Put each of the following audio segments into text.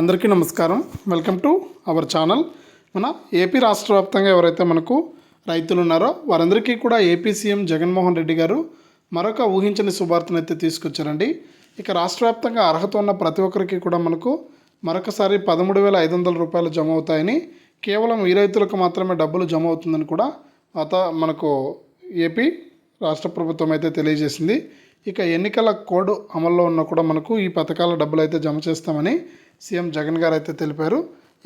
అందరికీ నమస్కారం. Welcome to our channel. మన ఏపీ రాష్ట్ర వ్యాప్తంగా ఎవరైతే మనకు రైతులు ఉన్నారో వారందరికీ కూడా ఏపీ సీఎం జగన్మోహన్ రెడ్డి గారు మరొక ఊహించని శుభార్తను అయితే తీసుకొచ్చారండి. ఇక రాష్ట్ర వ్యాప్తంగా అర్హత ఉన్న ప్రతి ఒక్కరికి కూడా మనకు మరొకసారి పదమూడు వేల ఐదు వందల రూపాయలు జమ అవుతాయని కేవలం ఈ రైతులకు మాత్రమే డబ్బులు జమ అవుతుందని కూడా అత మనకు ఏపీ రాష్ట్ర ప్రభుత్వం అయితే తెలియజేసింది. ఇక ఎన్నికల కోడ్ అమల్లో ఉన్న కూడా మనకు ఈ పథకాల డబ్బులు అయితే జమ చేస్తామని సీఎం జగన్ గారు అయితే తెలిపారు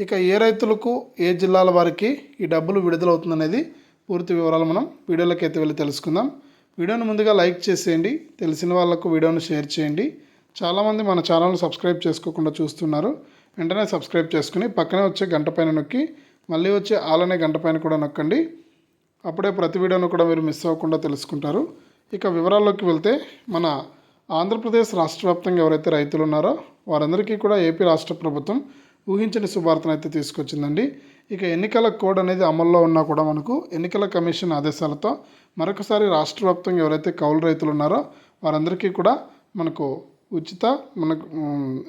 ఇక ఏ రైతులకు ఏ జిల్లాల వారికి ఈ డబ్బులు విడుదలవుతుందనేది పూర్తి వివరాలు మనం వీడియోలోకి అయితే వెళ్ళి తెలుసుకుందాం. వీడియోను ముందుగా లైక్ చేసేయండి తెలిసిన వాళ్ళకు వీడియోను షేర్ చేయండి. చాలామంది మన ఛానల్ని సబ్స్క్రైబ్ చేసుకోకుండా చూస్తున్నారు వెంటనే సబ్స్క్రైబ్ చేసుకుని పక్కనే వచ్చే గంట పైన నొక్కి మళ్ళీ వచ్చే ఆలనే గంట పైన కూడా నొక్కండి. అప్పుడే ప్రతి వీడియోను కూడా మీరు మిస్ అవ్వకుండా తెలుసుకుంటారు. ఇక వివరాల్లోకి వెళ్తే మన ఆంధ్రప్రదేశ్ రాష్ట్ర వ్యాప్తంగా ఎవరైతే రైతులు ఉన్నారో వారందరికీ కూడా ఏపీ రాష్ట్ర ప్రభుత్వం ఊహించని శుభార్తను అయితే తీసుకొచ్చిందండి. ఇక ఎన్నికల కోడ్ అనేది అమల్లో ఉన్నా కూడా మనకు ఎన్నికల కమిషన్ ఆదేశాలతో మరొకసారి రాష్ట్ర వ్యాప్తంగా ఎవరైతే కౌలు రైతులు ఉన్నారో వారందరికీ కూడా మనకు ఉచిత మనకు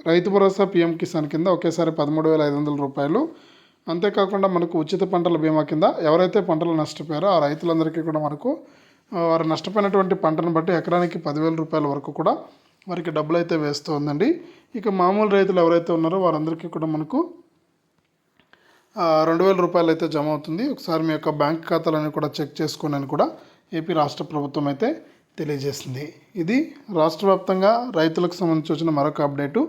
రైతు భరోసా పిఎం కిసాన్ కింద ఒకేసారి పదమూడు వేల ఐదు వందల రూపాయలు. అంతేకాకుండా మనకు ఉచిత పంటల బీమా కింద ఎవరైతే పంటలు నష్టపోయారో ఆ రైతులందరికీ కూడా మనకు వారు నష్టపోయినటువంటి పంటను బట్టి ఎకరానికి పదివేల రూపాయల వరకు కూడా వారికి డబ్బులు అయితే వేస్తూ ఉందండి ఇక మామూలు రైతులు ఎవరైతే ఉన్నారో వారందరికీ కూడా మనకు రెండు వేల రూపాయలు అయితే జమ అవుతుంది. ఒకసారి మీ యొక్క బ్యాంక్ ఖాతాలను కూడా చెక్ చేసుకోనని అని కూడా ఏపీ రాష్ట్ర ప్రభుత్వం అయితే తెలియజేసింది. ఇది రాష్ట్ర వ్యాప్తంగా రైతులకు సంబంధించి వచ్చిన మరొక అప్డేటు.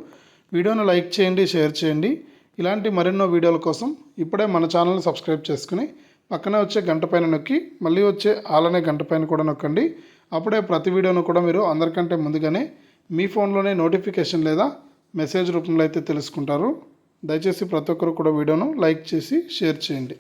వీడియోను లైక్ చేయండి షేర్ చేయండి. ఇలాంటి మరెన్నో వీడియోల కోసం ఇప్పుడే మన ఛానల్ని సబ్స్క్రైబ్ చేసుకుని పక్కనే వచ్చే గంట పైన నొక్కి మళ్ళీ వచ్చే ఆలనే గంట పైన కూడా నొక్కండి. అప్పుడే ప్రతి వీడియోను కూడా మీరు అందరికంటే ముందుగానే మీ ఫోన్లోనే నోటిఫికేషన్ లేదా మెసేజ్ రూపంలో అయితే తెలుసుకుంటారు. దయచేసి ప్రతి ఒక్కరు కూడా వీడియోను లైక్ చేసి షేర్ చేయండి.